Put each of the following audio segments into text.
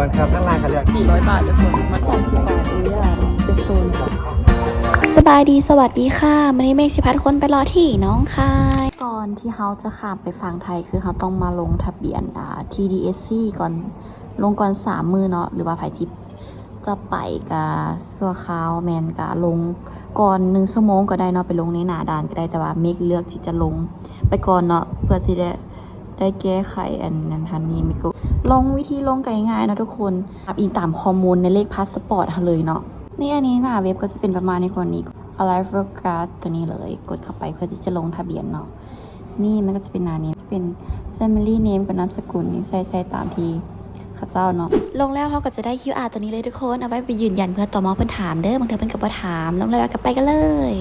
ก่อนครับทั้งลายกันเลย400 บาทเลยคนมาของที่บาทอุ้ยอะเป็นโซนสบายดีสวัสดีค่ะวันนี้เมฆสิพัดคนไปรอที่น้องคายก่อนที่เขาจะข้ามไปฝั่งไทยคือเขาต้องมาลงทะเบียนอ่า TDSC ก่อนลงก่อนสามมือเนาะหรือว่าไผทิปจะไปกับสัวขาวแมนกับลงก่อนหนึ่งชั่วโมงก็ได้เนาะไปลงในหนาด่านก็ได้แต่ว่าเมฆเลือกที่จะลงไปก่อนเนาะเพื่อที่ได้ ได้แก้ไขอันนั้นทันนี้มิโกลงวิธีลงง่ายๆนะทุกคนอิงตามข้อมูลในเลขพาสปอร์ตเลยเนาะนี่อันนี้หน้าเว็บก็จะเป็นประมาณในคนนี้ Alive r o Card ตัวนี้เลย กดเข้าไปเพื่อที่จะลงทะเบียนเนาะนี่มันก็จะเป็นหน้านี้จะเป็น Family Name กับนามสกุลนี่ใช่ใช่ตามที่ข้าเจ้าเนาะลงแล้วเขาก็จะได้ QR ตัวนี้เลยทุกคน เอาไว้ไปยืนยันเพื่อต่อมอเพื่อนถามเด้อบางเทอเพื่อนกับบ่ถาม ลงแล้วก็ไปกันเลย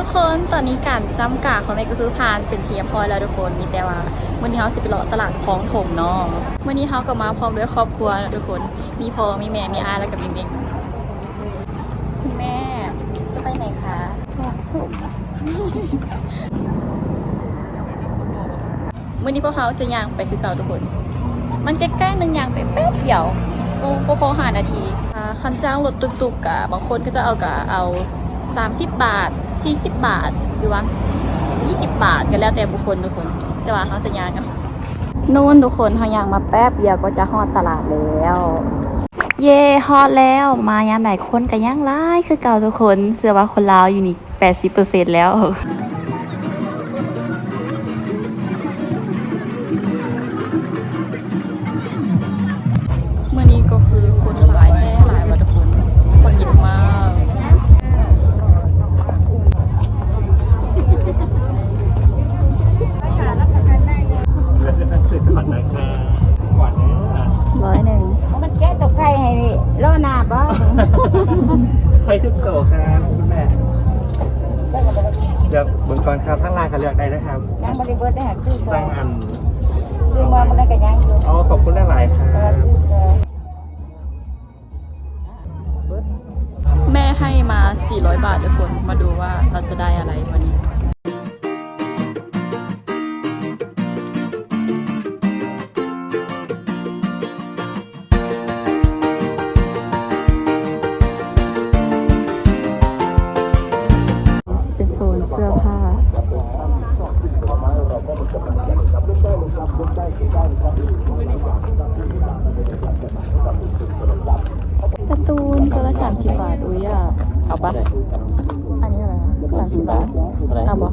ทุกคนตอนนี้การจำกาของเมย์ก็คือผ่านเป็นเทียมพอยแล้วทุกคนมีแต่ว่าวันนี้เขาสิไปเลาะตลาดคลองถมเนาะวันนี้เขาก็มาพร้อมด้วยครอบครัวนะทุกคน มีพ่อมีแม่มีอาแล้วก็มีเมงคุณแม่จะไปไหนคะวันนี้พวกเขาจะย่างไปคือเก่าทุกคน มันใกล้ๆหนึ่งย่างไปแป๊บเดียวโอ้พอพอหานาทีอ่าคันจ้างรถตุกๆกะบางคนก็จะเอากะเอา 30 บาท 40 บาทหรือว่า20 บาทก็แล้วแต่บุคคลทุกคน แต่ว่าเขาจะย่างกันนู่นทุกคนเขาย่างมาแป๊บเดียวก็จะฮอดตลาดแล้ว เย่ฮอตแล้วมายามไหนคนกันย่างร้ายคือเก่าทุกคนเสื้อว่าคนลาวอยู่นี่ 80%แล้ว ใครทุกโตครับคุณแม่เดี๋ยวเบิ่งก่อนครับทั้งลายกันเลือกได้นะครับยังบริเบิร์ได้หักซื้อซอตั้ยงอันซื้อมามันได้กันยังอยู่เอาขอบคุณหลายๆคเอรัอบซื้อซอยแม่ให้มา 400 บาททุกคนมาดูว่า การ์ตูนตัวละสามสิบบาท อุ้ยอะ เอาปะอันนี้อะไรสามสิบบาท เอาปะ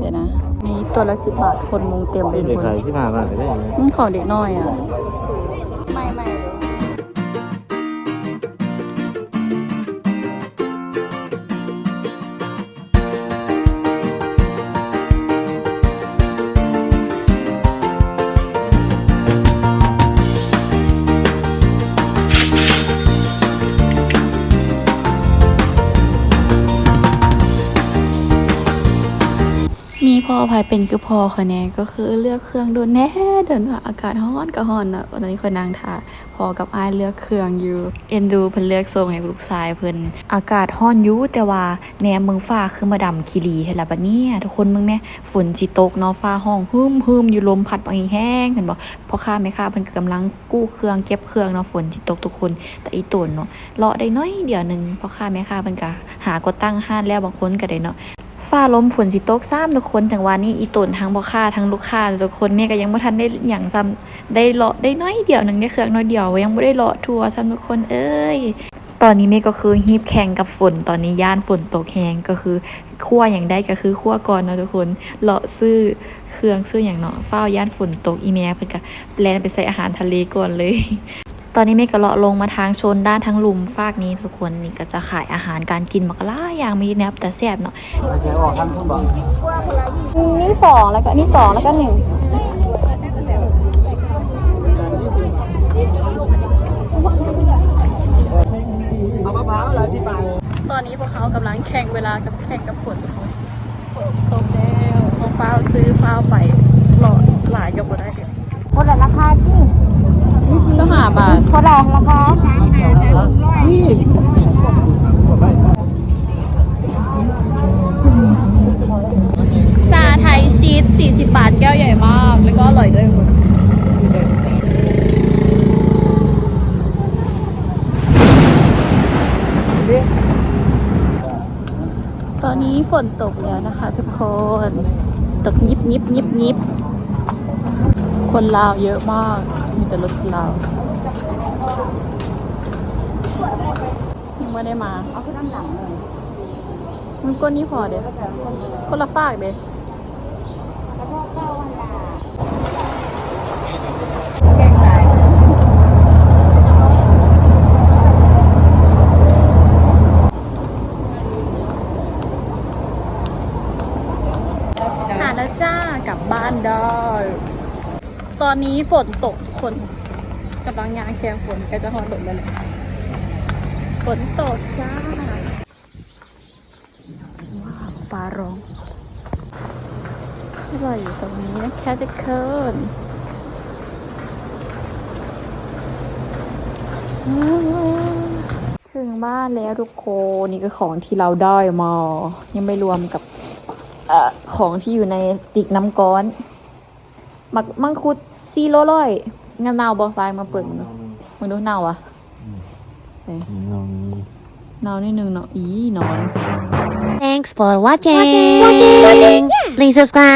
เดี๋ยวนะ นี่ตัวละสิบบาท คนมุงเต็มเลยทุกคนที่มาบ้างได้ไหมอืมของเด็กน้อยอะ พอภายเป็นคือพอคะแนนก็คือเลือกเครื่องโดนแน่เดินว่าอากาศร้อนก็ร้อนอะตอนนี้คนนางท่าพอกับอ้ายเลือกเครื่องอยู่เอ็นดูเพิ่นเลือกทรงให้ลูกชายเพิ่นอากาศร้อนอยู่แต่ว่าแนมเมืองฟ้าคือมาดำคีรีเห็นละบัดเนี้ทุกคนมึงแม่ฝนสิตกเนาะฟ้าห้องฮึมฮึมอยู่ลมพัดบางแห้งเห็นบ่พ่อค้าแม่ค้าเพิ่นก็กำลังกู้เครื่องเก็บเครื่องเนาะฝนสิตกทุกคนแต่อีตนเนาะเลาะได้น้อยเดียวหนึงพ่อค้าแม่ค้าเพิ่นก็หาก็ตั้งห้านแล้วบางคนก็ได้เนาะ ฟ้าลมฝนสิตกซ้ำทุกคนจังหวะนี้อีตนทั้งพ่อค้าทั้งลูกค้าทุกคนแม่ก็ยังบ่ทันได้หยังซ้ำได้เลาะได้น้อยเดียวหนึงได้เครื่องน้อยเดียวยังบ่ได้เลาะทัวซ้ำทุกคนเอ้ยตอนนี้แม่ก็คือฮีบแข่งกับฝนตอนนี้ย่านฝนตกแฮงก็คือคั่วอย่างได้ก็คือคั่วก่อนเนาะทุกคนเลาะซื้อเครื่องซื้ออย่างเนาะฟ้าย่านฝนตกอีแม่เพิ่นก็แลนไปใส่อาหารทะเลก่อนเลย อนนี้เมฆก็เลาะลงมาทางชนด้านทั้งลุมฟากนี้ทุกคนนี่ก็จะขายอาหารการกินมักล่าอย่างมีแนบแต่แซ่บเนาะโอเคออกท่านคุณบอกนี่สองแล้วก็นี่สองแล้วก็หนึ่งเอามะพร้าวเหรอที่บางตอนนี้นี้พวกเขากำลังแข่งเวลากับแข่งกับฝนฝนตกแล้วพวกฟ้าวซื้อฟ้าวไปหลอดหลายกับบ่ได้เดียว คนละราคาที่ ก็หาบาท คนละราคาสามห้าสามร้อย ชาไทยชีส40 บาทแก้วใหญ่มาก แล้วก็ อร่อยด้วยคุณตอนนี้ฝนตกแล้วนะคะทุกคน ตกยิบยิบยิบยิบคนลาวเยอะมาก มีแต่รถลาวยังไม่ได้มา เอาขึ้นน้ำหนังเลยมันก้นนี้พอเด้คนละฝากเด้แล้วก็เข้าวันละแกงไหนหาแล้วจ้ากลับบ้านได้ ตอนนี้ฝนตกคนกำลังยางแคมฝนก็จะหอดลงไปเลยฝนตกจ้า ว้าวฟ้าร้อง เราอยู่ตรงนี้นะแค่จะเคินถึงบ้านแล้วทุกคนนี่คือของที่เราได้มา ยังไม่รวมกับเอ่อของที่อยู่ในติกน้ำก้อน มักมังคุดซีโลร้อยงานนาวบอไฟมาเปิดมึงดูมึงดูนาวอะใช่ลองนี้นาวนิดนึงเนาะอีนอน Thanks for watching. watching. Please subscribe.